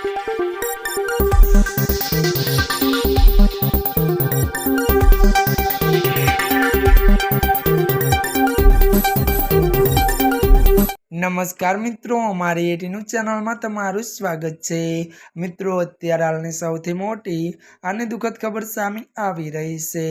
Thank you. નમસ્કાર મિત્રો, અમારી એટીનું ચેનલમાં તમારું સ્વાગત છે. મિત્રો, અત્યારે હાલની સૌથી મોટી અને દુઃખદ ખબર સામે આવી રહી છે.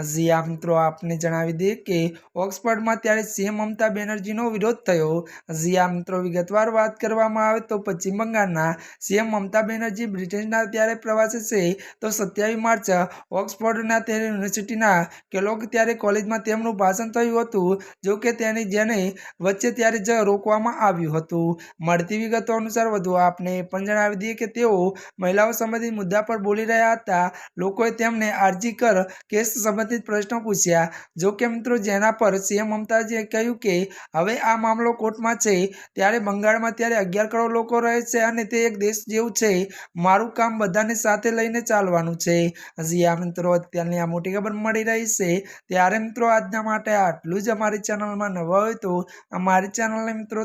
હજી આ મિત્રો, આપને જણાવી દઈએ કે ઓક્સફર્ડમાં ત્યારે સીએમ મમતા બેનર્જીનો વિરોધ થયો. હજી આ મિત્રો, વિગતવાર વાત કરવામાં આવે તો પશ્ચિમ બંગાળના સીએમ મમતા બેનર્જી બ્રિટનના ત્યારે પ્રવાસે છે. તો સત્યાવીસ માર્ચ ઓક્સફર્ડના ત્યારે યુનિવર્સિટીના કેલોગ ત્યારે કોલેજમાં તેમનું ભાષણ થયું હતું. જો કે તેની જેને વચ્ચે ત્યારે જ રોકવામાં આવ્યું હતું. મળતી વિગતો અનુસાર વધુ આપને પણ જણાવી દઈએ કે તેઓ મહિલાઓ સંબંધિત મુદ્દા પર બોલી રહ્યા હતા. લોકોએ તેમને અરજી કર કેસ સંબંધિત પ્રશ્નો પૂછ્યા. જો કે મિત્રો, જેના પર સીએમ મમતાજીએ કહ્યું કે હવે આ મામલો કોર્ટમાં છે, ત્યારે બંગાળમાં ત્યારે અગિયાર કરોડ લોકો રહે છે અને તે એક દેશ જેવું છે. મારું કામ બધાને સાથે લઈને ચાલવાનું છે. હજી આ મિત્રો, અત્યારની આ મોટી ખબર મળી રહી છે. ત્યારે મિત્રો, આજના માટે આટલું જ. અમારી ચેનલમાં નવા હોય તો અમારી ચેનલને મિત્રો